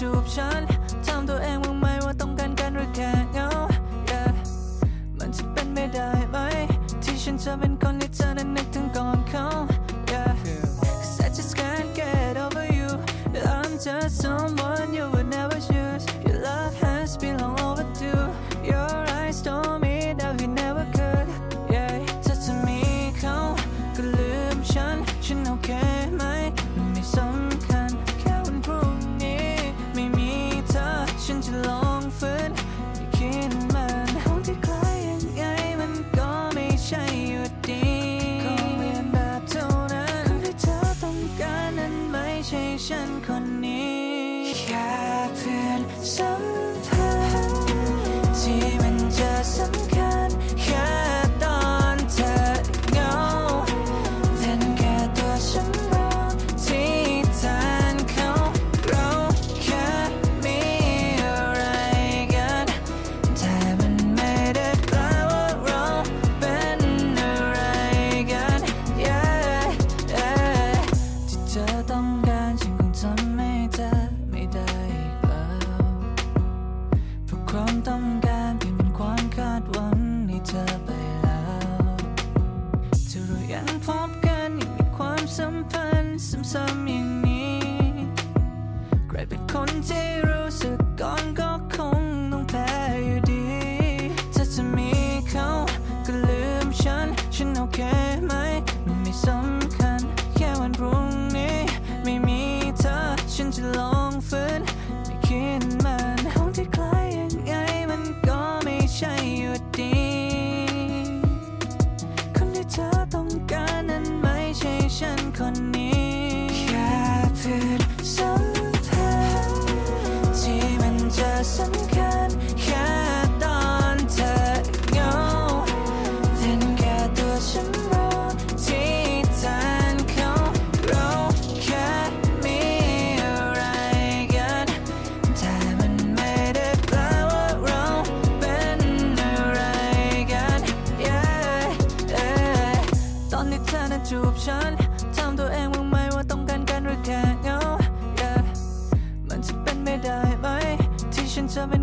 two options. ใช่ฉันคนนี้ แค่เพื่อนสัมผัส ต้องการเพียงเป็นความคาดหวังในเธอไปแล้วจะรู้ยังพบกันยังมีความสัมพันธ์ซ้ำๆอย่างนี้ ใครเป็นคนที่ จูบฉันทำตัวเองว่างไหมว่าต้องการกันหรือแค่เงา yeah มันจะเป็นไม่ได้ไหม ที่ฉันจะเป็น